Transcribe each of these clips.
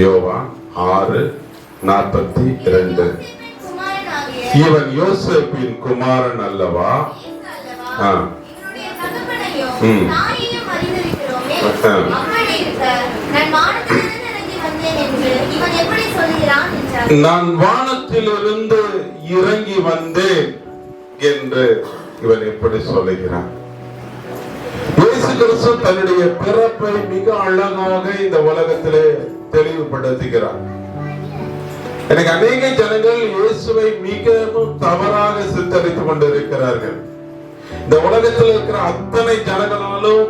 யோவா ஆறு நாற்பத்தி இரண்டு. இவன் யோசேப்பின் குமாரன் அல்லவா? நான் வானத்திலிருந்து இறங்கி வந்தேன் என்று இவன் எப்படி சொல்லுகிறான் என்றார். நான் வானத்திலிருந்து இறங்கி வந்தேன் என்று இவன் எப்படி சொல்லுகிறான். இயேசு கிறிஸ்து தன்னுடைய பிறப்பை மிக அழகாக இந்த உலகத்திலே தெளிவுபடுத்துகிறார். எனக்கு அநேக ஜனங்கள் இயேசுவை மிகவும் தவறாக சித்தரித்துக் கொண்டிருக்கிறார்கள். இந்த உலகத்தில் இருக்கிற அத்தனை ஜனங்களாலும்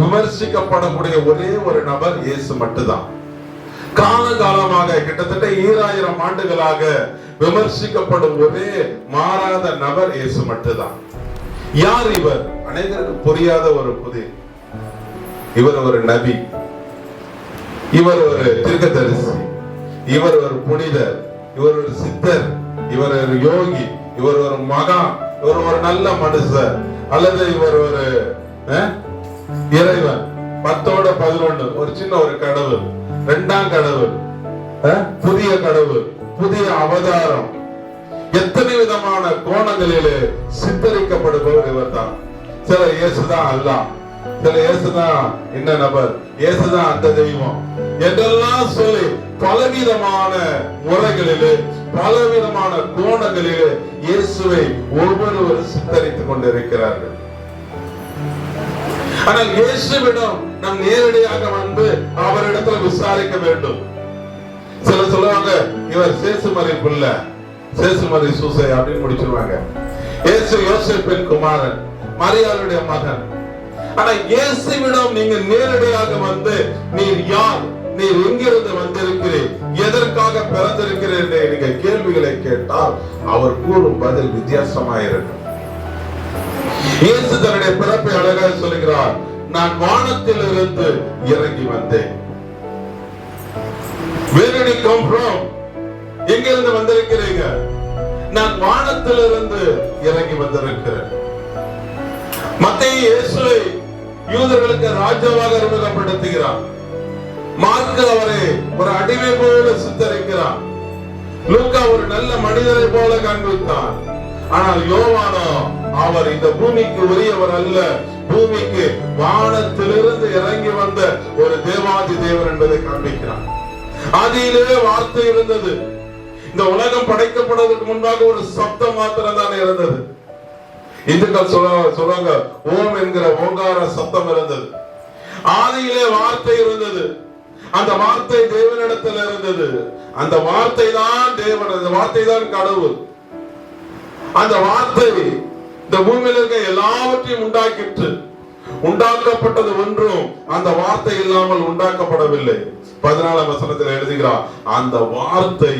விமர்சிக்கப்படக்கூடிய ஒரே ஒரு நபர் இயேசு மட்டும்தான். காலகாலமாக கிட்டத்தட்ட ஈராயிரம் ஆண்டுகளாக விமர்சிக்கப்படும் ஒரே மாறாத நபர் இயேசு மட்டும்தான். யார் இவர்? அனைவருக்கு புரியாத ஒரு புதிர். இவர் ஒரு நபி. இவர் ஒரு தீர்க்கதரிசி இவர் ஒரு புனிதர் இவர் ஒரு சித்தர் இவர் ஒரு யோகி இவர் ஒரு மகா இவர் ஒரு நல்ல மனுஷர் அல்லது இவர் ஒரு இறைவன். பத்தோட பதினொன்னு ஒரு சின்ன ஒரு கடவுள் ரெண்டாம் கடவுள் புதிய கடவுள் புதிய அவதாரம். எத்தனை விதமான கோணங்களிலே சித்தரிக்கப்படுபவர் இவர்தான். சில இயேசுதான் அல்லாம் இதுல இயேசுதான் என்ன நபர்? இயேசுதான் அந்த தெய்வம். என்றெல்லாம் சொல்லி பலவிதமான முறைகளிலே பலவிதமான கோணங்களிலே இயேசுவை ஒவ்வொருவரும் சித்தரித்துக் கொண்டிருக்கிறார்கள். ஆனால் இயேசுவிடம் நாம் நேரடியாக வந்து அவரிடத்துல விசாரிக்க வேண்டும். சில சொல்லுவாங்க இவர் சேசுமறை புள்ள சேசுமறை சூசை அப்படின்னு முடிச்சிருவாங்க. இயேசு யோசிப்பின் குமாரன் மரியாளுடைய மகன். ஆனா இயேசுவிடம் நீங்க நேரடியாக வந்து நீர் யார்? நீர் எங்கிருந்து வந்திருக்கிறேன் எதற்காக பிறந்திருக்கிறேன் நீங்க கேள்விகளை கேட்டால் அவர் கூறும் பதில் வித்தியாசமாயிருக்கும் இயேசு தன்னுடைய பிறப்பை அழகாக சொல்கிறார் நான் வானத்திலிருந்து இறங்கி வந்தேன். எங்கிருந்து வந்திருக்கிறீங்க? நான் வானத்திலிருந்து இறங்கி வந்திருக்கிறேன். மத்திய இயேசுவை யூதர்களுக்கு ராஜாவாக அறிமுகப்படுத்துகிறார். மார்க்கு அவரை ஒரு அடிமை போல சித்தரிக்கிறார். லூக்கா ஒரு நல்ல மனிதரை போல காண்பித்தார். ஆனால் யோவானோ அவர் இந்த பூமிக்கு உரியவர் அல்ல. பூமிக்கு வானத்திலிருந்து இறங்கி வந்த ஒரு தேவாதி தேவர் என்பதை காண்பிக்கிறார். ஆதியிலே வார்த்தை இருந்தது. இந்த உலகம் படைக்கப்படுவதற்கு முன்பாக ஒரு சப்தம் மாத்திரம் தான் இருந்தது. இந்துக்கள் சொல்ல சொல்லுவாங்க ஓம் என்கிற ஓங்கார சத்தம் இருந்தது. ஆதியிலே வார்த்தை இருந்தது. அந்த வார்த்தை தேவனிடத்தில் இருந்தது. அந்த வார்த்தை தான் தேவன் அந்த வார்த்தை தான் கடவுள். அந்த வார்த்தை இந்த பூமியில் இருக்க எல்லாவற்றையும் உண்டாக்கிற்று. உண்டாக்கப்பட்டது ஒன்றும் அந்த வார்த்தை இல்லாமல் உண்டாக்கப்படவில்லை. பதினாலாம் வசனத்தில் எழுதுகிறார் அந்த வார்த்தை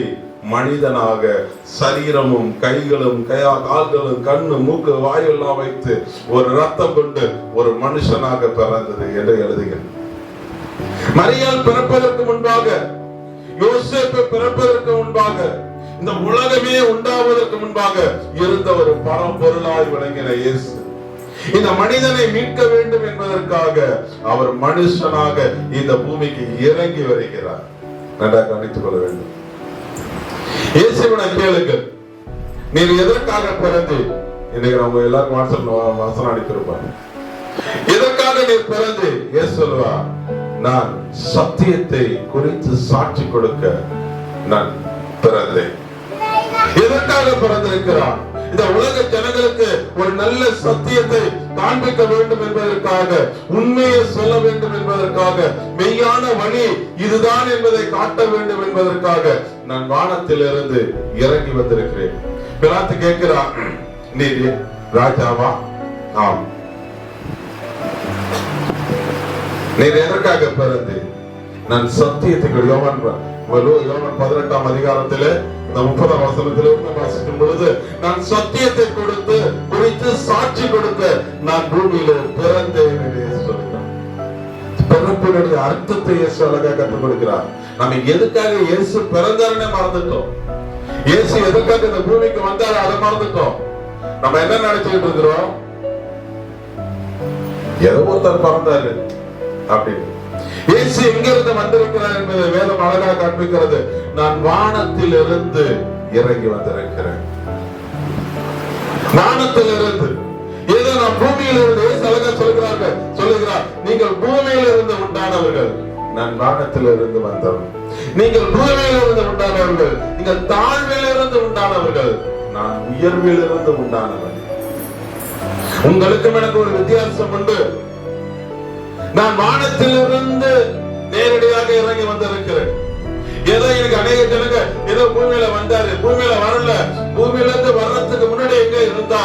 மனிதனாக சரீரமும் கைகளும் கையா கால்களும் கண்ணு மூக்கு வாயெல்லாம் வைத்து ஒரு ரத்தம் கொண்டு ஒரு மனுஷனாக பிறந்தது என்று எழுதுகிறேன். மரியால் பிறப்பதற்கு முன்பாக யோசேப்பு பிறப்பதற்கு முன்பாக இந்த உலகமே உண்டாவதற்கு முன்பாக இருந்த ஒரு பரம்பொருளாய் விளங்கின இயேசு. இந்த மனிதனை மீட்க வேண்டும் என்பதற்காக அவர் மனுஷனாக இந்த பூமிக்கு இறங்கி வருகிறார். நன்றாக கவனித்துக் கொள்ள வேண்டும். இயேசுவிடம் கேளுங்கள் நீர் எதற்காக பிறந்து? இன்னைக்கு நம்ம எல்லாரும் வாட்ஸ்அப்ல வசனம் அடித்திருப்பாங்க எதற்காக நீர் பிறந்து? இயேசு சொல்லுவா நான் சத்தியத்தை குறித்து சாட்சி கொடுக்க நான் பிறந்தேன். எதற்காக பிறந்திருக்கிறான் இந்த உலக ஜனங்களுக்கு ஒரு நல்ல சத்தியத்தை காண்பிக்க வேண்டும் என்பதற்காக உண்மையை சொல்ல வேண்டும் என்பதற்காக மெய்யான வழி இதுதான் என்பதை காட்ட வேண்டும் என்பதற்காக நான் வானத்திலிருந்து இறங்கி வந்திருக்கிறேன். பிலாத்து கேட்கிறான் நீர் ராஜாவா? ஆம். நீர் எதற்காக பிறந்து? நான் சத்தியத்துக்கு யோவான் யோவான் பதினெட்டாம் அதிகாரத்தில் இந்த முப்பதாம் வசனத்திலிருந்து வாசிக்கும் பொழுது நான் சத்தியத்தை கொடுத்து குறித்து சாட்சி கொடுக்க நான் பூமியில பிறந்தேன் என்று பிறப்பினுடைய அர்த்தத்தை இயேசு அழகாக கற்றுக் கொடுக்கிறார். நம்ம எதுக்காக இயேசு பிறந்தாருன்னு மறந்துட்டோம். இயேசு எதுக்காக இந்த பூமிக்கு வந்தாரு அதை மறந்துட்டோம். நம்ம என்ன நினைச்சுக்கிட்டு இருக்கிறோம்? ஏதோ ஒருத்தர் பிறந்தாரு அப்படின்னு. இயேசு எங்கிருந்து வந்திருக்கிறார் என்பதை வேதம் அழகாக காண்பிக்கிறது. நான் வானத்தில் இருந்து இறங்கி வந்திருக்கிறேன். வானத்தில் இருந்து ஏதோ நான் பூமியில் இருந்து அழகா சொல்கிறார்கள். சொல்லுகிறார் நீங்கள் பூமியில் இருந்து உண்டானவர்கள். நான் வானத்திலிருந்து வந்தவன். நீங்கள் பூமியிலிருந்து உண்டானவர்கள் நீங்கள் தாழ்விலிருந்து உண்டானவர்கள் நான் உயர்விலிருந்து உண்டானவன். உங்களுக்கும் எனக்கு ஒரு வித்தியாசம் உண்டு. நான் வானத்திலிருந்து நேரடியாக இறங்கி வந்திருக்கிறேன். ஏதோ எனக்கு அநேக ஜனங்க ஏதோ பூமியில வந்தாரு பூமியில வரல பூமியில இருந்து வர்றதுக்கு முன்னாடி எங்க இருந்தா?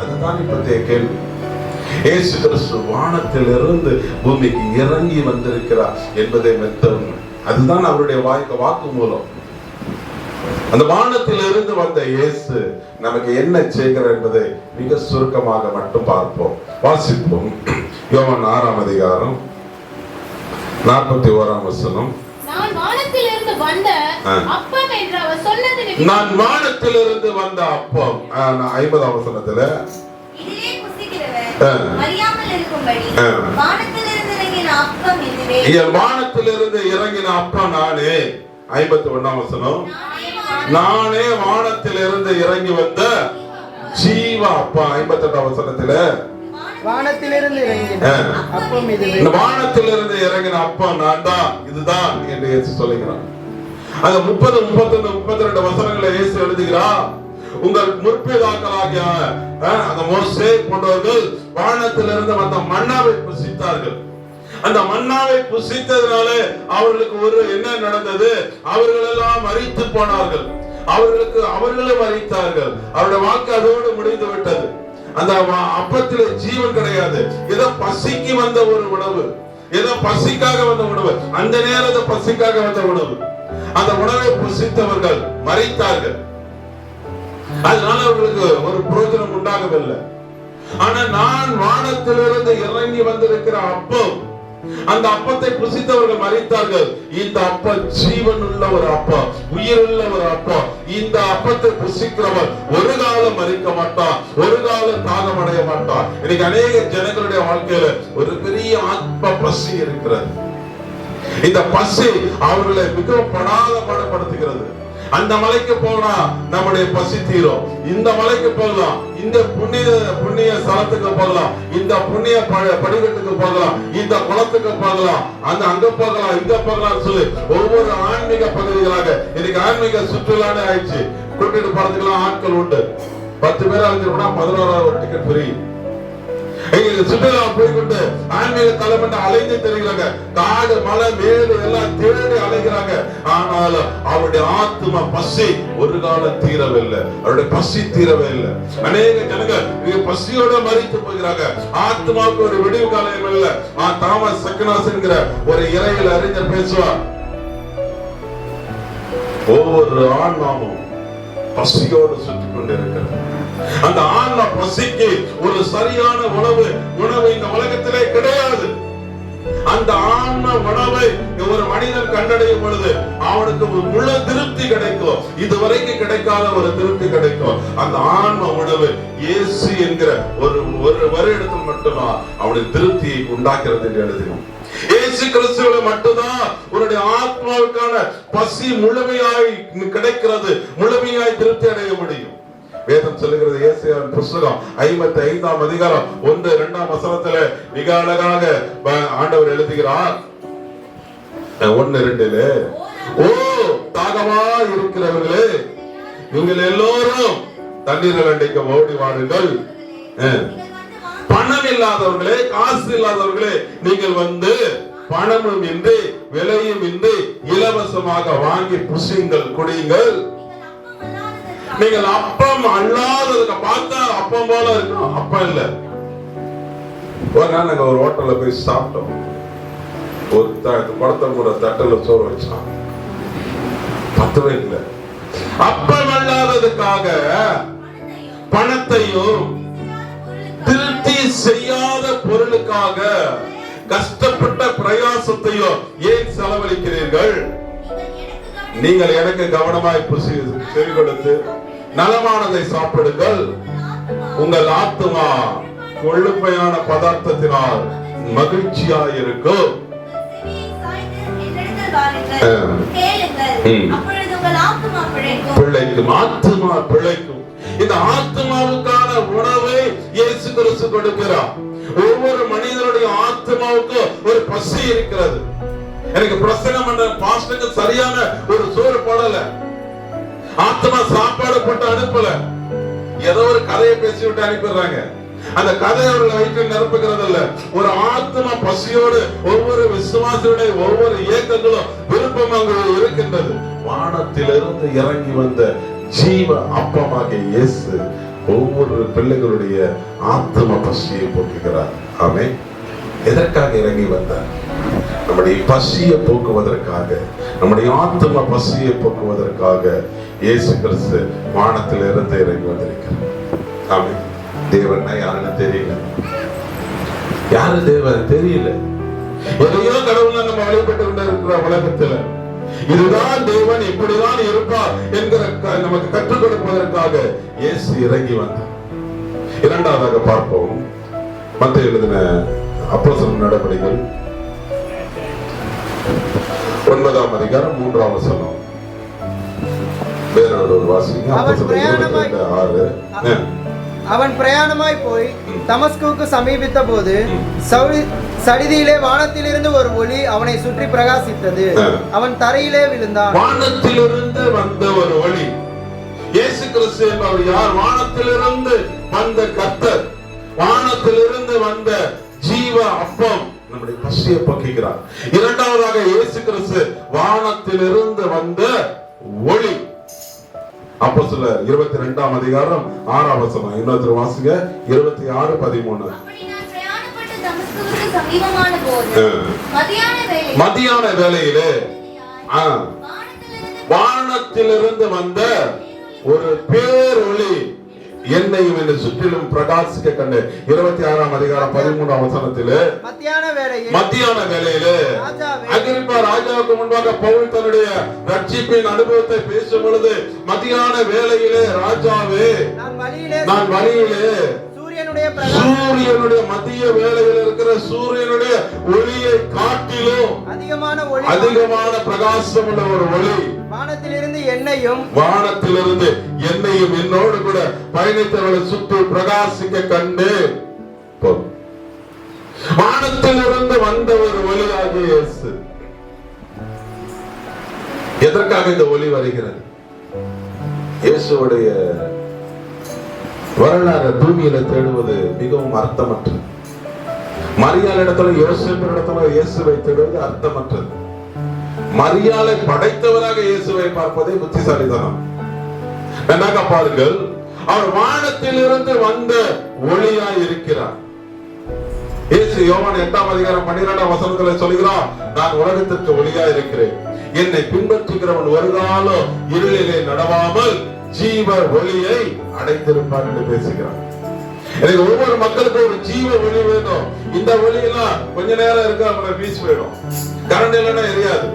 அதுதான் இப்பத்தைய கேள்வி. இயேசு கிறிஸ்து வானத்திலிருந்து பூமிக்கு இறங்கி வந்திருக்கிறார் என்பதை மெத்த உண்மை அதுதான் அவருடைய வாய்க்கு வாக்கு மூலம். அந்த வானத்தில் இருந்து வந்த இயேசு நமக்கு என்ன செய்கிறார் என்பதை மிக சுருக்கமாக மட்டும் பார்ப்போம். வாசிப்போம். யோவான் ஆறாம் அதிகாரம் நாற்பத்தி ஓராம் வசனம். நான் வானத்திலிருந்து வந்த. அப்பம் வானத்திலிருந்து ஐம்பதாம் வசனத்துல. அறியாமல் இருக்கும்படி. வானத்திலிருந்து இறங்கின அப்பம் இதுவே. என் வானத்திலிருந்து இறங்கின அப்பம் நானே. ஐம்பத்தி ஒண்ணாம் வசனம். நானே வானத்திலிருந்து இறங்கி வந்த ஜீவ அப்பா. ஐம்பத்தி எட்டாம் வசனத்துல. வானத்திலிருந்து இறங்கின ஆ. அப்பம் இதுவே. இந்த வானத்திலிருந்து இறங்கின அப்பா நான் தான். இதுதான் என்று சொல்லுகிறான் அந்த முப்பது முப்பத்தொன்னு முப்பத்தி ரெண்டு வசனங்களை இயேசு எழுதுகிறார். உங்கள் முற்பிதாக்களாகிய அந்த மோசே போன்றவர்கள் வானத்திலிருந்து வந்த மன்னாவை புசித்தார்கள். அந்த மன்னாவை புசித்ததுனால அவர்களுக்கு ஒரு என்ன நடந்தது? அவர்கள் எல்லாம் மறித்து போனார்கள். அவர்களுக்கு அவர்களும் மறித்தார்கள் அவருடைய வாக்கு அதோடு முடிந்து விட்டது. அந்த வ- ஜீவன் கிடையாது. ஏதோ பசிக்கு வந்த ஒரு உணவு. ஏதோ பசிக்காக வந்த உணவு. அந்த நேரத்தை பசிக்காக வந்த உணவு. அந்த உணவை புசித்தவர்கள் மறித்தார்கள் அதனால அவர்களுக்கு ஒரு பிரயோஜனம் உண்டாகவில்லை. ஆனா நான் வானத்திலிருந்து இறங்கி வந்திருக்கிற அப்பம் அந்த அப்பத்தை புசித்தவர்கள் மறித்தார்கள். இந்த அப்ப ஜீவன் உள்ள ஒரு அப்பம் உயிருள்ள ஒரு அப்பா. இந்த அப்பத்தை புசிக்கிறவன் ஒரு காலம் மறிக்க மாட்டான் ஒரு காலம் தாகம் அடைய மாட்டான். இன்னைக்கு அநேக ஜனங்களுடைய வாழ்க்கையில ஒரு பெரிய ஆத்ம பசி இருக்கிறது. இந்த பசி அவர்களை மிகவும் படாத பாடுபடுத்துகிறது. அந்த மலைக்கு போனா நம்முடைய பசி தீரும். இந்த மலைக்கு போகலாம். இந்த புண்ணிய புண்ணிய ஸ்தலத்துக்கு போகலாம். இந்த புண்ணிய படிக்கட்டுக்கு போகலாம். இந்த குளத்துக்கு போகலாம். அந்த அங்க போகலாம் இங்க போகலாம் சொல்லி ஒவ்வொரு ஆன்மீக பகுதிகளாக இன்னைக்கு ஆன்மீக சுற்றுலான்னு ஆயிடுச்சு. கூட்டிட்டு போறதுக்கெல்லாம் ஆட்கள் உண்டு. பத்து பேர் அழைஞ்சிருக்கா பதினோராவது ஒரு டிக்கெட் ஃப்ரீ சுற்றுலா போய்கொண்டு ஆன்மீக தலைமன்ற அலைந்து தெரிகிறாங்க. காடு மலை மேடு எல்லாம் தேடி அலைகிறாங்க. ஆனாலும் அவருடைய ஆத்மா பசி ஒரு காலம் தீரவில்லை. அவருடைய பசி தீரவில்லை. அநேக ஜனங்கள் பசியோட மறித்து போகிறாங்க. ஆத்மாவுக்கு ஒரு விடிவு காலம் இல்லை. ஆ தாமஸ் சக்கனாஸ்ங்கிற ஒரு இறையில் அறிஞர் பேசுவார். ஒவ்வொரு ஆன்மாவும் பசியோடு சுற்றி கொண்டிருக்கிறது அந்த ஆன்ம பசிக்கு ஒரு சரியான உணவு. உணவு இந்த உலகத்திலே கிடையாது. அந்த ஆன்ம உணவை ஒரு மனிதன் கண்டடையும் பொழுது அவனுக்கு ஒரு முழு திருப்தி கிடைக்கும். இதுவரைக்கும் கிடைக்காத ஒரு திருப்தி கிடைக்கும். அந்த ஆன்ம உணவு இயேசு என்கிற ஒரு ஒரு வருடத்தில் மட்டும்தான் அவனுக்கு திருப்தியை உண்டாக்குறது என்று எழுதினோம் இயேசு கிறிஸ்துவில மட்டும்தான் உன்னுடைய ஆத்மாவுக்கான பசி முழுமையாய் கிடைக்கிறது. முழுமையாய் திருப்தி அடைய முடியும். வேதம் சொல்லுகிறது இயேசுவின் புஸ்தகம் ஐம்பத்தி ஐந்தாம் அதிகாரம் ஒன்று இரண்டாம் வசனத்துல மிக அழகாக ஆண்டவர் எழுதுகிறார். ஒன்னு ரெண்டுல ஓ தாகமா இருக்கிறவர்களே நீங்கள் எல்லோரும் தண்ணீர் அண்டைக்கு ஓடி வாருங்கள். அஹ், பணம் இல்லாதவர்களே காசு இல்லாதவர்களே நீங்கள் வந்து பணமும் இன்றி விலையும் இன்றி இலவசமாக வாங்கி புசியுங்கள் குடியுங்கள். நீங்கள் அப்பம் அல்லாததுக்கு பார்த்தா அப்பம் போல இருக்கும் அப்பம் இல்ல. ஒரு நாள் நாங்க ஒரு ஹோட்டல்ல போய் சாப்பிட்டோம். ஒரு குடத்தை கூட தட்டல சோறு வச்சான். பத்தவே இல்லை. அப்பம் அல்லாததுக்காக பணத்தையும் திருப்தி செய்யாத பொருளுக்காக கஷ்டப்பட்ட பிரயாசத்தையும் ஏன் செலவழிக்கிறீர்கள்? நீங்கள் எனக்கு கவனமாய் புசி செவி கொடுத்து நலமானதை சாப்பிடுங்கள். உங்கள் ஆத்துமா கொழுப்பையான பதார்த்தத்தினால் மகிழ்ச்சியாய் இருக்கும் பிழைக்கும். ஆத்மா பிழைக்கும். இந்த ஆத்மாவுக்கான உணவை இயேசு கிறிஸ்து கொடுக்கிறார். ஒவ்வொரு மனிதனுடைய ஆத்மாவுக்கும் ஒரு பசி இருக்கிறது. எனக்கு பிரசங்கம் பண்ற பாஸ்டருக்கு சரியான ஒரு சோறு போடல. ஆத்மா சாப்பாடு போட்டு அனுப்பல. ஏதோ ஒரு கதையை பேசி விட்டு அனுப்பிடுறாங்க. அந்த கதை அவர்கள் வயிற்றில் நிரப்புகிறது இல்ல ஒரு ஆத்மா பசியோடு ஒவ்வொரு விசுவாசியுடைய ஒவ்வொரு இயக்கங்களும் விருப்பம் அங்கு இருக்கின்றது. வானத்திலிருந்து இறங்கி வந்த ஜீவ அப்பமாக இயேசு ஒவ்வொரு பிள்ளைகளுடைய ஆத்ம பசியை போக்குகிறார். ஆமே எதற்காக இறங்கி வந்தார்? நம்முடைய பசியை போக்குவதற்காக நம்முடைய ஆத்ம பசியை போக்குவதற்காக இயேசு கிறிஸ்து வானத்திலிருந்து இறங்கி வந்திருக்கிறார். ஆமே. தேவன்னா யாருன்னு தெரியல. யாரு தேவன்? தெரியல. எதையோ கடவுளை நம்ம வழிபட்டு கொண்டிருக்கிற உலகத்துல இதுதான் தேவன் இப்படிதான் இருப்பார் என்கிற நமக்கு கற்றுக் கொடுப்பதற்காக இயேசு இறங்கி வந்தார். இரண்டாவதாக பார்ப்போம். மத்த எழுதின அப்போ நடவடிக்கைகள். ஒன்பதாம் அதிகாரம் மூன்றாம் வசனம். வேறொரு ஒரு வாசிங்க அவன் பிரயாணமாய்- ஆறு. அவன் போய் தமஸ்குவுக்கு சமீபித்த போது சடிதியிலே வானத்திலிருந்து ஒரு ஒளி அவனை சுற்றி பிரகாசித்தது. அவன் தரையிலே விழுந்தான். வானத்திலிருந்து வந்த ஒரு ஒளி. இயேசு கிறிஸ்து என்பவர் யார்? வானத்திலிருந்து வந்த கர்த்தர். வானத்திலிருந்து வந்த ஜீவ அப்பம். நம்முடைய பசியை போக்குகிறார். இரண்டாவதாக இயேசு கிறிஸ்து வானத்திலிருந்து வந்த ஒளி. அப்போ சில இருபத்தி ரெண்டாம் அதிகாரம் ஆறாம் வசனம். இன்னொருத்தர் வாசிங்க. இருபத்தி ஆறு பதிமூணு. மதியான வானத்திலிருந்து வானத்திலிருந்து வந்த ஒரு பேரொளி. என்னையும் என்னை சுற்றிலும் பிரகாசிக்க கண்டு இருபத்தி ஆறாம் அதிகாரம் பதிமூணாம் வசனத்திலே மத்தியான ராஜாவே. அகிரிப்பா ராஜாவுக்கு முன்பாக பவுல் தன்னுடைய ரட்சிப்பின் அனுபவத்தை பேசும் பொழுது மத்தியான வேளையிலே ராஜாவே நான் வழியிலே சூரியனுடைய சூரியனுடைய மத்திய வேளையில் இருக்கிற சூரியனுடைய ஒளியை காட்டிலும் அதிகமான ஒளி. அதிகமான பிரகாசம் உள்ள ஒரு ஒளி. வானத்திலிருந்து என்னையும் வானத்திலிருந்து என்னையும் என்னோடு கூட பயணித்தவர்களை சுற்றி பிரகாசிக்க கண்டு. வானத்திலிருந்து வந்த ஒரு ஒளியாகிய இயேசு. எதற்காக இந்த ஒளி வருகிறது? இயேசுவுடைய வரலாறு பூமியில தேடுவது மிகவும் அர்த்தமற்றது. மரியாள் இடத்துல யோசிப்பு இடத்துல இயேசுவை தேடுவது அர்த்தமற்றது. மரியாதை படைத்தவராக இயேசுவை பார்ப்பதே புத்திசாலித்தனம். நன்றாக பாருங்கள் அவர் வானத்திலிருந்து வந்த ஒளியா இருக்கிறார். இயேசு யோவான் எட்டாம் அதிகாரம் பன்னிரெண்டாம் வசனத்துல சொல்கிறார் நான் உலகத்திற்கு ஒளியா இருக்கிறேன். என்னை பின்பற்றுகிறவன் ஒரு காலம் இருளிலே நடவாமல் ஜீவ ஒளியை அடைத்திருப்பார் என்று பேசுகிறார். எனக்கு ஒவ்வொரு மக்களுக்கும் ஒரு ஜீவ ஒளி வேணும். இந்த ஒளி எல்லாம் கொஞ்ச நேரம் இருக்க அப்புறம் பீச் போயிடும். கரண்ட் இல்லைன்னா எரியாது.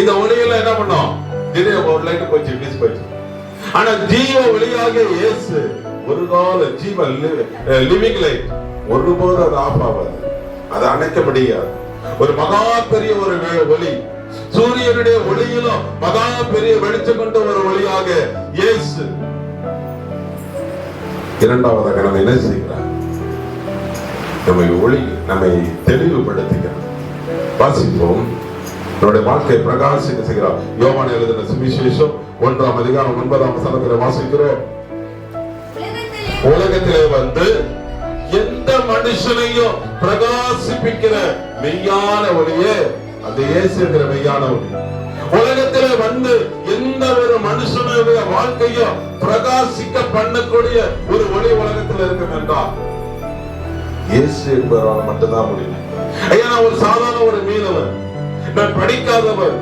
இந்த ஒளியெல்லாம் என்ன பண்ணோம்? திடீர் ஒரு லைட் போச்சு பீச் போச்சு. ஆனா ஜீவ ஒளியாக இயேசு ஒரு கால ஜீவ லிவிங் லைட் ஒருபோதும் அது ஆஃப் ஆகாது. அதை அணைக்க முடியாது. ஒரு மகா பெரிய ஒரு ஒளி சூரியனுடைய ஒளியிலும் மகா பெரிய வெளிச்சம் கொண்ட ஒரு ஒளியாக இயேசு இரண்டாவதாக நம்ம என்ன செய்கிறார்? நம்மை ஒளி நம்மை தெளிவுபடுத்துகிறார். வாசிப்போம். நம்முடைய வாழ்க்கை பிரகாசிக்க செய்கிறார். யோவான் எழுதின சுவிசேஷம் ஒன்றாம் அதிகாரம் ஒன்பதாம் வசனத்தில் வாசிக்கிறோம். உலகத்திலே வந்து எந்த மனுஷனையும் பிரகாசிப்பிக்கிற மெய்யான ஒளியே அந்த இயேசுங்கிற மெய்யானவர். ஒளி உலகத்திலே வந்து எந்த ஒரு மனுஷனுடைய வாழ்க்கையும் பிரகாசிக்க பண்ணக்கூடிய ஒரு ஒளி உலகத்தில் இருக்கும் என்றால் இயேசு என்பவரால் மட்டும்தான் முடியும். ஐயா நான் ஒரு சாதாரண ஒரு மீனவர். நான் படிக்காதவர்.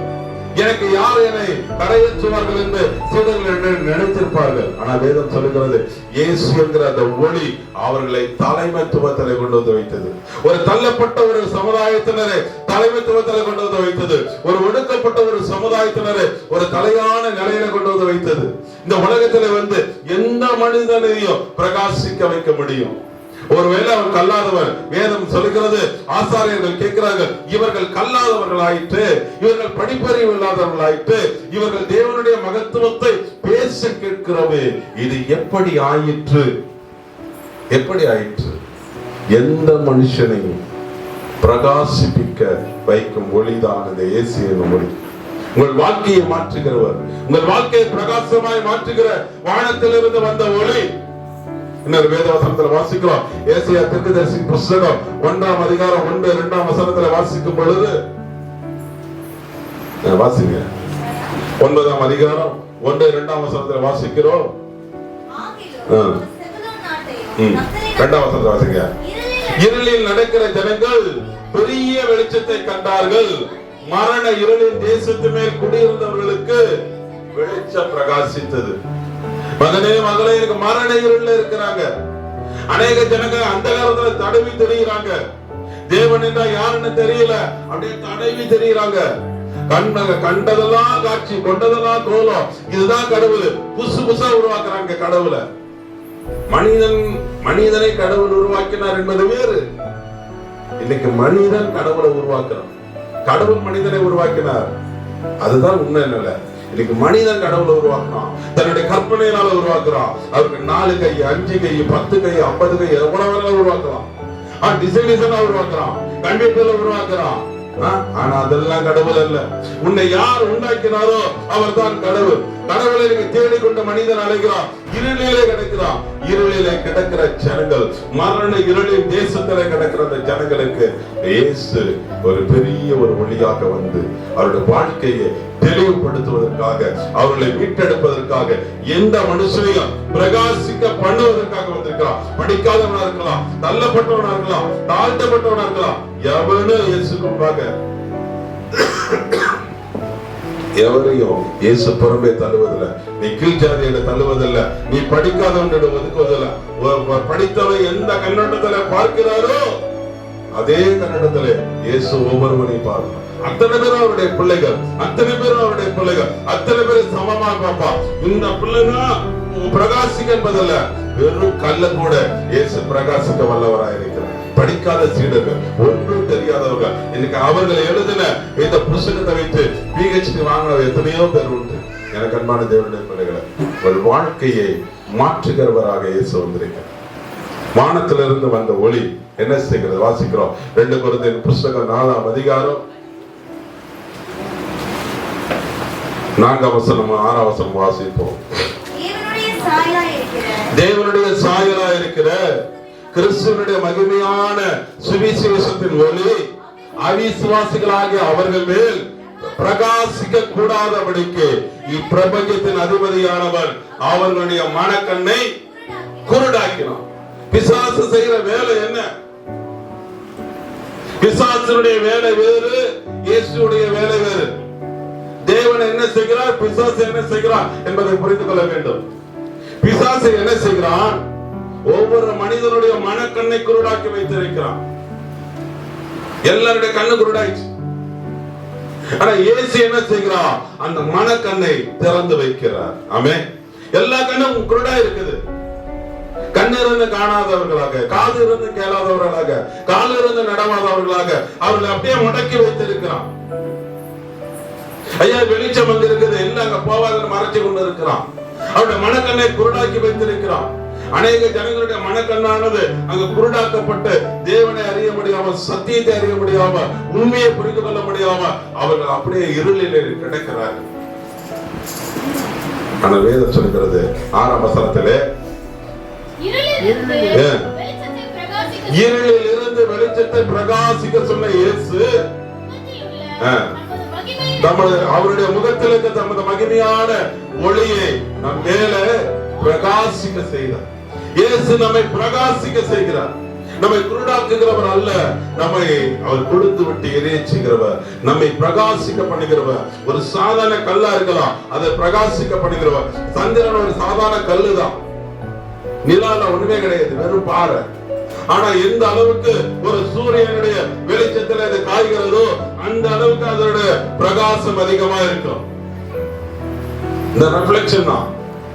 எனக்கு யார் என்னை கரையேற்றுவார்கள் என்று சீடர்கள் நினைத்திருப்பார்கள்? ஆனா வேதம் சொல்லுகிறது இயேசு என்கிற அந்த ஒளி அவர்களை தலைமைத்துவத்தில் கொண்டு வந்து வைத்தது. ஒரு தள்ளப்பட்ட ஒரு சமுதாயத்தினரை தலைமைத்துவத்தில் கொண்டு வந்து வைத்தது. ஒரு ஒடுக்கப்பட்ட ஒரு சமுதாயத்தினரை ஒரு தலையான நிலையில கொண்டு வந்து வைத்தது. இந்த உலகத்துல வந்து எந்த மனிதனையும் பிரகாசிக்க வைக்க முடியும். ஒருவேளை அவன் கல்லாதவர் வேதம் சொல்லுகிறது ஆசாரியர்கள் கேட்கிறார்கள் இவர்கள் கல்லாதவர்கள் ஆயிற்று இவர்கள் படிப்பறிவு இல்லாதவர்களாயிற்று இவர்கள் தேவனுடைய மகத்துவத்தை பேச கேட்கிறது இது எப்படி ஆயிற்று? எப்படி ஆயிற்று? எந்த மனுஷனையும் பிரகாசிப்பிக்க வைக்கும் ஒளிதான் இந்த இயேசு ஒளி. உங்கள் வாழ்க்கையை மாற்றுகிறவர் உங்கள் வாழ்க்கையை பிரகாசமாய் மாற்றுகிற வானத்திலிருந்து வந்த ஒளி. இன்னொரு வேதவசனத்துல வாசிக்கிறோம் ஏசியா தீர்க்கதரிசி புஸ்தகம் ஒன்றாம் அதிகாரம் ஒன்று இரண்டாம் வசனத்துல வாசிக்கும் பொழுது வாசிங்க. ஒன்பதாம் அதிகாரம் ஒன்று இரண்டாம் வசனத்துல வாசிக்கிறோம். இரண்டாம் வசனத்தை வாசிங்க. இருளில் நடக்கிற ஜனங்கள் பெரிய வெளிச்சத்தை கண்டார்கள். மரண இருளின் தேசத்து மேல் குடியிருந்தவர்களுக்கு வெளிச்சம் பிரகாசித்தது. மகனே மகளே எனக்கு மரணைகள் இருக்கிறாங்க. அநேக ஜனங்க அந்த காலத்துல தடவி தெரியுறாங்க. தேவன் என்றா யாருன்னு தெரியல. அப்படியே தடவி தெரியுறாங்க. கண்ண கண்டதெல்லாம் காட்சி கொண்டதெல்லாம் கோலம். இதுதான் கடவுள். புதுசு புதுசா உருவாக்குறாங்க கடவுளை. மனிதன் மனிதனை கடவுள் உருவாக்கினார் என்பது வேறு. இன்னைக்கு மனிதன் கடவுளை உருவாக்குறான். கடவுள் மனிதனை உருவாக்கினார். அதுதான் உண்மை இல்ல இன்னைக்கு மனிதன் கடவுளை உருவாக்குறான். தன்னுடைய கற்பனையினால உருவாக்குறான். அவருக்கு நாலு கை அஞ்சு கை பத்து கை ஐம்பது கை எவ்வளவு வேணாலும் உருவாக்கலாம். டிசைன் டிசைனா உருவாக்குறான். கம்ப்யூட்டர்ல உருவாக்குறான். ஆனா அதெல்லாம் கடவுள் அல்ல. உன்னை யார் உண்டாக்கினாரோ அவர் தான் கடவுள். கடவுளை நீங்க தேடிக்கொண்ட மனிதன் அழைக்கிறான். இருளிலே கிடக்கிறான். இருளிலே கிடக்கிற ஜனங்கள் மரண இருளின் தேசத்திலே கிடக்கிற அந்த ஜனங்களுக்கு இயேசு ஒரு பெரிய ஒரு ஒளியாக வந்து அவருடைய வாழ்க்கையை தெளிவுபடுத்துவதற்காக அவர்களை மீட்டெடுப்பதற்காக எந்த மனுஷனையும் பிரகாசிக்க பண்ணுவதற்காக வந்திருக்கலாம். படிக்காதவனா இருக்கலாம் தள்ளப்பட்டவனா இருக்கலாம் தாழ்த்தப்பட்டவனா இருக்கலாம். எவனும் இயேசுக்கு எவரையும் இயேசு புறம்பே தள்ளுவதில்ல. நீ கீழ் ஜாதியில தள்ளுவதில்ல. நீ படிக்காதவன் ஒதுக்குவதில்ல படித்தவன் எந்த கண்ணோட்டத்துல பார்க்கிறாரோ அதே கன்னடத்துல இயேசு ஒவ்வொருவனை பார்ப்பார். அத்தனை பேரும் அவருடைய பிள்ளைகள் அத்தனை பேரும் அவருடைய பிள்ளைகள் அத்தனை பேரும் சமமா பார்ப்பா இந்த பிள்ளைனா பிரகாசிக்க என்பதல்ல வெறும் கல்ல கூட இயேசு பிரகாசிக்க வல்லவராயிருக்கிறார் படிக்காத சீடர்கள் ஒன்றும் தெரியாதவர்கள். இன்னைக்கு அவர்கள் எழுதின இந்த புஸ்தகத்தை வைத்து பிஹெச்டி வாங்கின எத்தனையோ பேர் உண்டு. எனக்கு அன்பான தேவனுடைய பிள்ளைகளை உங்கள் வாழ்க்கையை மாற்றுகிறவராக இயேசு வந்திருக்கிறார். வானத்திலிருந்து வந்த ஒளி. என்ன செய்கிறது? வாசிக்கிறோம். ரெண்டு குருந்தின் புஸ்தகம் நாலாம் அதிகாரம். நான்காம் வசனம் ஆறாம் வசனம் வாசிப்போம். தேவனுடைய சாயலா இருக்கிற. கிறிஸ்துவனுடைய மகிமையான சுவிசேஷத்தின் ஒளி அவிசுவாசிகளாகிய அவர்கள் மேல் பிரகாசிக்க கூடாதபடிக்கு இப்பிரபஞ்சத்தின் அதிபதியானவர் அவர்களுடைய மனக்கண்ணை குருடாக்கினான் பிசாசு செய்யற வேலை என்ன? பிசாசுடைய வேலை வேறு இயேசுடைய வேலை வேறு. தேவன் என்ன செய்கிறார்? பிசாசு என்ன செய்கிறார் என்பதை புரிந்து கொள்ள வேண்டும். பிசாசு என்ன செய்கிறான்? ஒவ்வொரு மனிதனுடைய மனக்கண்ணை குருடாக்கி வைத்திருக்கிறான். எல்லாருடைய கண்ணு குருடாயிடுச்சு. ஆனா இயேசு என்ன செய்கிறார்? அந்த மனக்கண்ணை திறந்து வைக்கிறார். ஆமே எல்லா கண்ணும் குருடா இருக்குது. கண்ணிருந்து காணாதவர்களாக காது இருந்து கேளாதவர்களாக காலிருந்து இருந்து நடமாதவர்களாக அவர்களை அப்படியே முடக்கி வைத்திருக்கிறான். ஐயா வெளிச்சம் வந்து இருக்கிறது எல்லாம் அங்க போவாதுன்னு மறைச்சு கொண்டு இருக்கிறான் அவருடைய மனக்கண்ணை குருடாக்கி வைத்திருக்கிறான். அநேக ஜனங்களுடைய மனக்கண்ணானது அங்க குருடாக்கப்பட்டு தேவனை அறிய முடியாம சத்தியத்தை அறிய முடியாம உண்மையை புரிந்து கொள்ள முடியாம அவர்கள் அப்படியே இருளிலே கிடக்கிறார்கள். ஆனால் வேதம் சொல்கிறது ஆறாம் வசனத்திலே இருளில் இருந்து வெளிச்சத்தை பிரகாசிக்க சொன்ன இயேசு. நமது நமது அவருடைய முகத்தில் இருக்க தமது மகிமையான ஒளியை நம் மேல பிரகாசிக்க செய்தார். இயேசு நம்மை பிரகாசிக்க செய்கிறார். நம்மை குருடாக்குகிறவர் அல்ல. நம்மை அவர் கொடுத்து விட்டு எரியச்சுகிறவர் நம்மை பிரகாசிக்க பண்ணுகிறவர். ஒரு சாதாரண கல்லா இருக்கலாம். அதை பிரகாசிக்க பண்ணுகிறவர். சந்திரன் ஒரு சாதாரண கல்லு தான் நிலால ஒண்ணுமே கிடையாது வெறும் பாறை. ஆனா எந்த அளவுக்கு ஒரு சூரியனுடைய வெளிச்சத்துல அது காய்கிறதோ அந்த அளவுக்கு அதோட பிரகாசம் அதிகமா இருக்கும். இந்த ரெஃப்ளெக்ஷன் தான்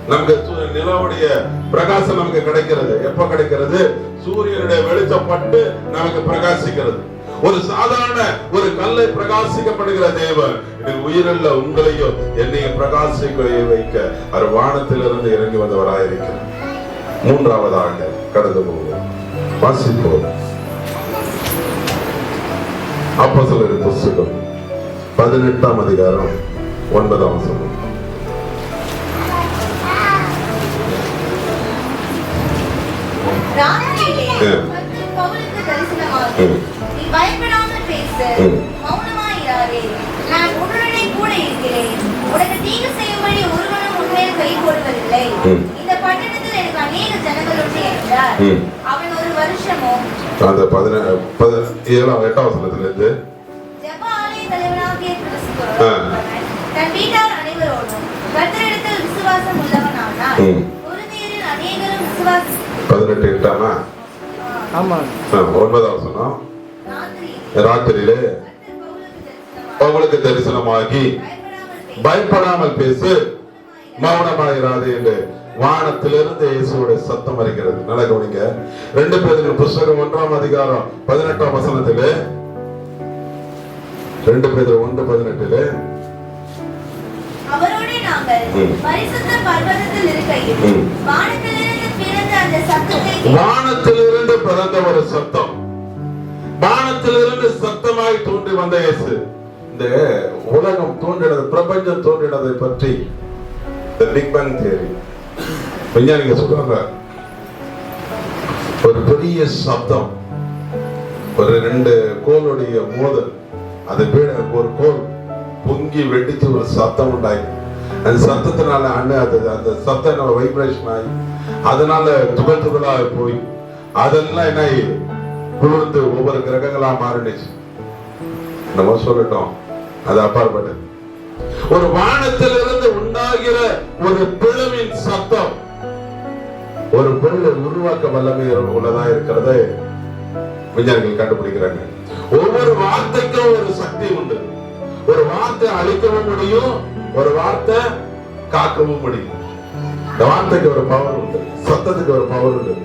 நமக்கு சு- நிலவுடைய பிரகாசம் நமக்கு கிடைக்கிறது. எப்ப கிடைக்கிறது? சூரியனுடைய வெளிச்சப்பட்டு நமக்கு பிரகாசிக்கிறது. ஒரு சாதாரண ஒரு கல்லை பிரகாசிக்கப்படுகிற தேவன் உயிரில் உங்களையும் என்னையும் பிரகாசிக்க வைக்க அவர் வானத்திலிருந்து இறங்கி வந்தவராயிருக்கிறார். மூன்றாவதாக கடந்து போவோம் வாசிப்போம் அப்போஸ்தலரின் புஸ்தகம் பதினெட்டாம் அதிகாரம் ஒன்பதாம் வசனம். உனக்கு தீங்கு செய்யும்படி ஒருவனும் கை. இந்த பட்டணத்தில் ஒரு அந்த ஏழாம் எட்டாம் வசனத்திலிருந்து. தன் வீட்டார் அனைவரோடும் கர்த்தரிடத்தில் விசுவாசம் உள்ளவனானார் ம். குருதியரில் அநேகரும் விசுவாசி பதினெட்டு எட்டாமா? ஆமாம் ஆ, ஒன்பதாம் வசனம். ராத்திரியில் பவுலுக்கு தரிசனமாகி, பயப்படாமல் பேசு. மௌனமாயிராது என்று. வானத்திலிருந்து இயேசுவோட சத்தம் வருகிறது. நல்ல கவனிங்க. ரெண்டு பேரின் புஸ்தகம் ஒன்றாம் அதிகாரம் பதினெட்டாம் வசனத்திலே. ரெண்டு பேர் ஒன்று பதினெட்டுல. வானத்திலிருந்து பிறந்த ஒரு சத்தம். வானத்திலிருந்து சத்தமாய் தோன்றி வந்த இயேசு. இந்த உலகம் தோன்றினது பிரபஞ்சம் தோன்றினதை பற்றி பிக் பேங் தியரி விஞ்ஞானிங்க சொல்லுவாங்க ஒரு பெரிய சப்தம். ஒரு ரெண்டு கோளுடைய மோதல். அது வீட ஒரு கோல். பொங்கி வெடித்து ஒரு சத்தம் உண்டாயி அந்த சத்தத்தினால அண்ணன் அது அந்த சத்தம் நம்ம வைப்ரேஷன் ஆகி அதனால துகள் துகளாக போய் அதெல்லாம் என்ன ஆகி குளிர்ந்து ஒவ்வொரு கிரகங்களா மாறிடுச்சு நம்ம சொல்லட்டோம். அது அப்பாற்பட்டது. ஒரு வானத்திலிருந்து உண்டாகிற ஒரு பிளவின் சத்தம் ஒரு பொருளை உருவாக்க வல்லமை உள்ளதா இருக்கிறத விஞ்ஞானிகள் கண்டுபிடிக்கிறாங்க. ஒவ்வொரு வார்த்தைக்கும் ஒரு சக்தி உண்டு. ஒரு வார்த்தை அழிக்கவும் முடியும் ஒரு வார்த்தை காக்கவும் முடியும். இந்த வார்த்தைக்கு ஒரு பவர் உண்டு. சத்தத்துக்கு ஒரு பவர் உண்டு.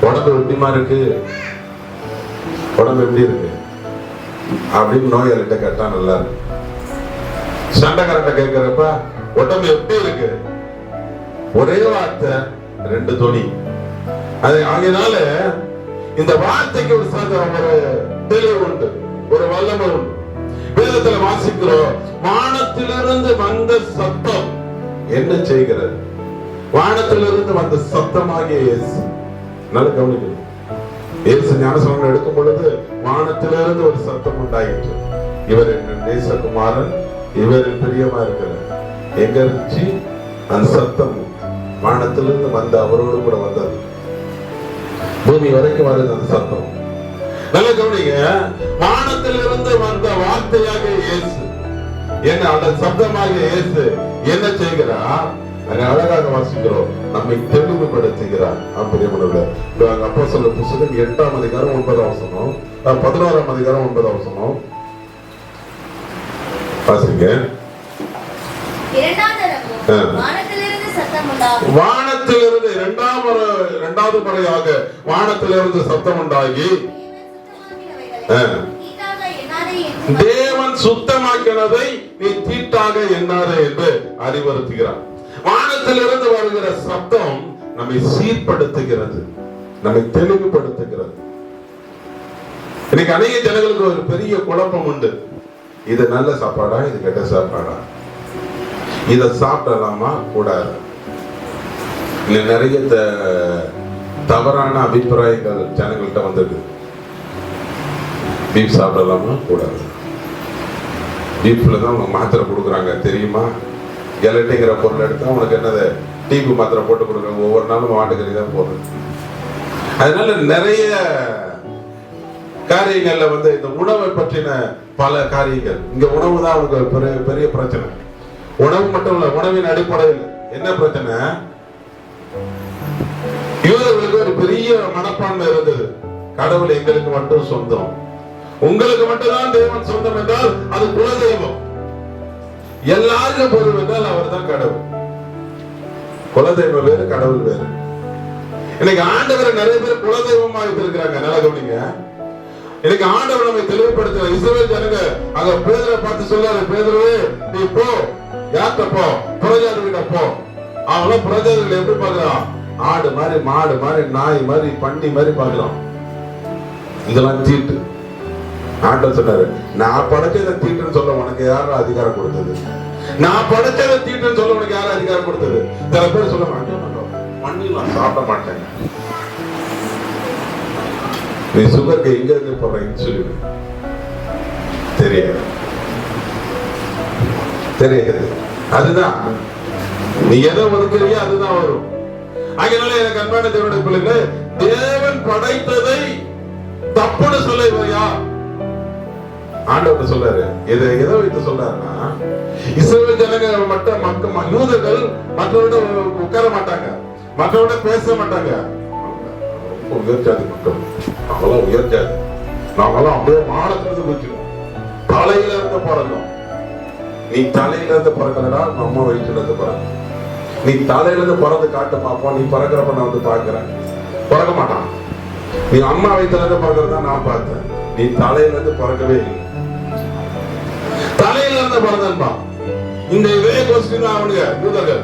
உடம்பு எப்படிமா இருக்கு? உடம்பு எப்படி இருக்கு? அப்படின்னு நோயாளிகிட்ட கேட்டா நல்லா இருக்கு சண்டைக்காரட்ட கேட்கிறப்ப உடம்பு எப்படி இருக்கு? ஒரே வார்த்தை ரெண்டு துணி. அது ஆகினால இந்த வார்த்தைக்கு ஒரு சத- ஒரு தெளிவு உண்டு ஒரு வல்லமை உண்டு. வேதத்துல வாசிக்கிறோம் வானத்திலிருந்து வந்த சத்தம். என்ன செய்கிறது? வானத்திலிருந்து வந்த சத்தமாகிய இயேசு. நல்ல கவனிக்கணும். இயேசு ஞானசனம் எடுக்கும் பொழுது வானத்திலிருந்து ஒரு சத்தம் உண்டாயிற்று. இவர் என் தேசகுமாரன் இவர் பெரியமா இருக்கிறார். எங்க இருந்துச்சு? அந்த சத்தம் வானத்திலிருந்து வந்த அவரோடு கூட வந்தது. பூமி வரைக்கும் வருது அந்த சத்தம். நல்ல கவனிங்க வானத்திலிருந்து வந்த வார்த்தையாக இயேசு என்ன அந்த சப்தமாக இயேசு என்ன செய்கிறார்? அங்க அழகாக வாசிக்கிறோம். நம்மை தெளிவுபடுத்துகிறார். அப்படியே அப்போ சொல்ல புத்தகம் எட்டாம் அதிகாரம் ஒன்பதாம் வசனம். அஹ், பதினோராம் அதிகாரம் ஒன்பதாம் வசனம். வாசிங்க. வானத்திலிருந்து இரண்டாம் இரண்டாவது முறையாக வானத்திலிருந்து சத்தம் உண்டாகி தேவன் சுத்தமாக்கினதை நீ தீட்டாக எண்ணாதே என்று அறிவுறுத்துகிறார். வானத்திலிருந்து வருகிற சத்தம் நம்மை சீர்படுத்துகிறது நம்மை தெளிவுபடுத்துகிறது. இன்னைக்கு அநேக ஜனங்களுக்கு ஒரு பெரிய குழப்பம் உண்டு. இது நல்ல சாப்பாடா இது கெட்ட சாப்பாடா? இத சாப்பிடலாமா? கூடாது? இல்லை நிறைய த- தவறான அபிப்பிராயங்கள் ஜனங்கள்கிட்ட வந்தது பீஃப் சாப்பிடலாமா? கூடாது. பீஃப்ல தான் உனக்கு மாத்திரை கொடுக்குறாங்க. தெரியுமா? கெலட்டிங்கிற பொருள் எடுத்தால் உனக்கு என்னது? டீப்பு மாத்திரை போட்டு கொடுக்குறாங்க. ஒவ்வொரு நாளும் மாட்டுக்கறி தான் போடுறது. அதனால நிறைய காரியங்கள்ல வந்து இந்த உணவை பற்றின பல காரியங்கள். இங்க உணவு தான் அவனுக்கு பெரிய பெரிய பிரச்சனை. உணவு மட்டும் இல்ல உணவின் அடிப்படையில் என்ன பிரச்சனை? யூதர்களுக்கு ஒரு பெரிய மனப்பான்மை இருந்தது. கடவுள் எங்களுக்கு மட்டும் சொந்தம். உங்களுக்கு மட்டும்தான் தேவன் சொந்தம் என்றால் அது குலதெய்வம். எல்லாருக்கும் பொருள் என்றால் அவர் தான் கடவுள். குலதெய்வம் வேறு கடவுள் வேறு இன்னைக்கு ஆண்டவரை நிறைய பேர் குலதெய்வமா வைத்திருக்கிறாங்க. நல்லா கவனிங்க. இன்னைக்கு ஆண்டவர் நம்மை தெளிவுபடுத்துற இஸ்ரேல் ஜனங்க அங்க பேதரை பார்த்து சொல்லாரு பேதரவே நீ போ. யார்கிட்ட போ? புரஜாதி கிட்ட போ. அவங்கள பிரஜைகள் எப்படி பாக்குறான் ஆடு மாதிரி மாடு மாதிரி நாய் மாதிரி பண்ணி மாதிரி பாக்குறான் இதெல்லாம் தீட்டு. ஆண்டவர் சொன்னாரு நான் படைச்சதை தீட்டுன்னு சொல்ல உனக்கு யாரும் அதிகாரம் கொடுத்தது? நான் படைச்சதை தீட்டுன்னு சொல்ல உனக்கு யாரும் அதிகாரம் கொடுத்தது? சில பேர் சொல்ல மாட்டேன். பண்ணிடலாம் சாப்பிட மாட்டேன். நீ சுகருக்கு எங்க இருந்து போடுற இன்சுலின் தெரியாது. தெரியாது. அதுதான் நீ எதை ஒதுக்குறியோ அதுதான் வரும். அதனால எனக்கு அன்பான தேவனுடைய பிள்ளைகளே தேவன் படைத்ததை தப்புன்னு சொல்ல இவரையா ஆண்டவர் சொல்றாரு. இதை எதை வைத்து சொல்றாருன்னா இஸ்ரேல் ஜனங்க மட்டும் மக்கள் யூதர்கள் மற்றவரோட உட்கார மாட்டாங்க. மற்றவரோட பேச மாட்டாங்க. உயர்ஜாதி மக்கள். நாங்களாம் உயர்ஜாதி நாங்களாம் அப்படியே மானத்திலிருந்து குதிச்சிடும் தலையில இருந்து பிறந்தோம் நீ தலையில இருந்து பிறக்கலடா நம்ம வயிற்றுல இருந்து பிறந்த நீ தலையில இருந்து பிறந்து காட்டு பார்ப்போம் நீ பிறக்கிறப்ப நான் வந்து பாக்குறேன் பிறக்க மாட்டான். நீ அம்மா வயிற்றுல இருந்து பிறக்கிறதா நான் பார்த்தேன். நீ தலையில இருந்து பிறக்கவே இல்லை. தலையிலிருந்து பிறந்தன்பா. இந்த இதே கொஸ்டின் அவனுங்க யூதர்கள்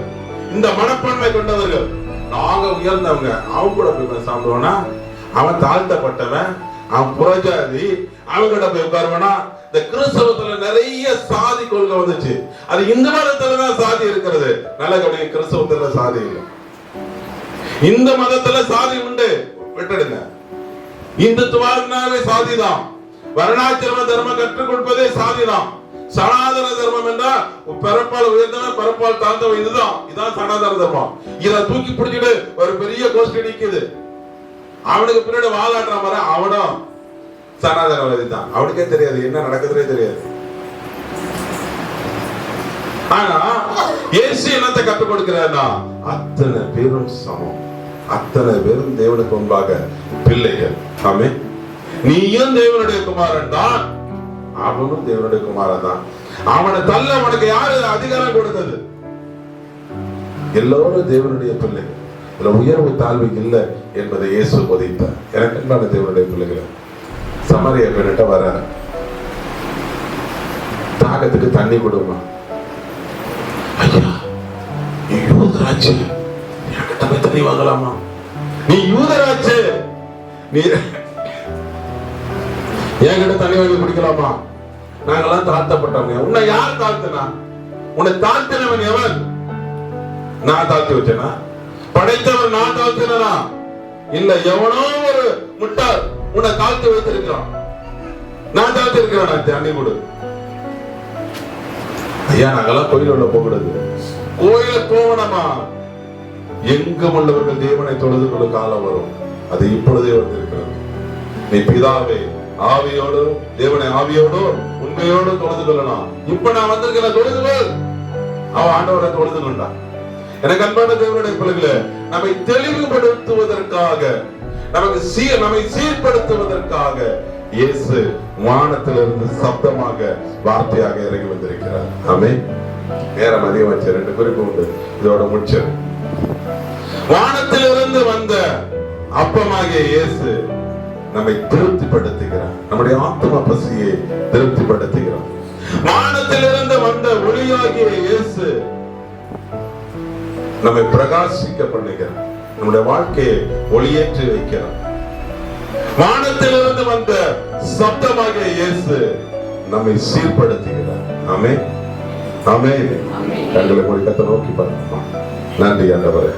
இந்த மனப்பான்மை கொண்டவர்கள் நாங்க உயர்ந்தவங்க. அவங்க கூட போய் சாப்பிடுவோம்னா அவன் தாழ்த்தப்பட்டவன். அவன் புறஜாதி. அவங்ககிட்ட போய் உட்காருவனா? இந்த கிறிஸ்தவத்துல நிறைய சாதி கொள்கை வந்துச்சு. அது இந்த மதத்துல தான் சாதி இருக்கிறது. நல்ல கவனிங்க கிறிஸ்தவத்துல சாதி இல்லை. இந்த மதத்துல சாதி உண்டு. விட்டுடுங்க. இந்துத்துவாவே சாதிதான். வருணாச்சிரம தர்மம் கற்றுக் கொடுப்பதே சாதிதான். சனாதன தர்மம் என்றால் பிறப்பால் உயர்ந்தவன் பிறப்பால் தாழ்ந்தவன் இதுதான். இதான் சனாதன தர்மம். இதை தூக்கி பிடிச்சிட்டு ஒரு பெரிய கோஷ்டி நிக்குது. அவனுக்கு பின்னாடி வாதாடுற மாதிரி அவனும் சனாதனவாதி தான். அவனுக்கே தெரியாது என்ன நடக்குதுன்னே தெரியாது. ஆனா இயேசு என்னத்தை கற்றுக் கொடுக்கிறார்னா அத்தனை பேரும் சமம். அத்தனை பேரும் தேவனுக்கு முன்பாக பிள்ளைகள். ஆமே நீயும் தேவனுடைய குமாரன் தான். அவனும் தேவனுடைய குமாரன் தான். அவனை தள்ள அவனுக்கு யாரு அதிகாரம் கொடுத்தது? எல்லோரும் தேவனுடைய பிள்ளைகள். இதுல உயர்வு தாழ்வு இல்லை என்பதை இயேசு போதித்தார். எனக்கு அன்பான தேவனுடைய பிள்ளைகளை சமரிய பெண்ணிட்ட வர தாகத்துக்கு தண்ணி கொடுமா. ஐயா நீ யூதராஜு என்கிட்ட போய் தண்ணி வாங்கலாமா? நீ யூதராஜு நீ என்கிட்ட தண்ணி வாங்கி குடிக்கலாமா? நாங்கெல்லாம் தாழ்த்தப்பட்டவங்க. உன்னை யார் தாழ்த்தினா? உன்னை தாழ்த்தினவன் எவன்? நான் தாழ்த்தி வச்சேனா? படைத்தவன் நான் தாழ்த்தினா இல்ல எவனோ ஒரு முட்டாள் உன்னை தாழ்த்தி வைத்திருக்கிறான். நான் தாழ்த்தி இருக்கிறேன் தண்ணி கொடு. ஐயா நாங்கெல்லாம் கோயில் உள்ள போகக்கூடாது. கோயில போகணுமா? எங்கும் உள்ளவர்கள் தேவனை தொழுது கொள்ள காலம் வரும். அது இப்பொழுதே வந்திருக்கிறது. நீ பிதாவே ஆவியோடு தேவனை ஆவியோடு உண்மையோடு தொழுது கொள்ளலாம். இப்ப நான் வந்திருக்கிற தொழுது கொள். அவன் ஆண்டவரை தொழுது கொண்டான். எனக்கு அன்பான தேவனுடைய பிள்ளைகளே நம்மை தெளிவுபடுத்துவதற்காக நமக்கு சீ நம்மை சீர்படுத்துவதற்காக இயேசு வானத்திலிருந்து சப்தமாக வார்த்தையாக இறங்கி வந்திருக்கிறார். ஆமே நேரம் அதிகமாச்சு ரெண்டு குறிப்பு உண்டு. இதோட முடிச்சது வானத்திலிருந்து வந்த அப்பமாகிய இயேசு நம்மை திருப்திப்படுத்துகிறார். நம்முடைய ஆத்ம பசியை திருப்திப்படுத்துகிறார். வானத்திலிருந்து வந்த ஒளியாகிய இயேசு நம்மை பிரகாசிக்க பண்ணுகிறார் நம்முடைய வாழ்க்கையை ஒளியேற்றி வைக்கிறார் வானத்திலிருந்து வந்த சப்தமாகிய இயேசு நம்மை சீர்படுத்துகிறார். ஆமே ஆமே கண்களை மொழி கத்தை நோக்கி பாருங்க நன்றி ஆண்டவரே.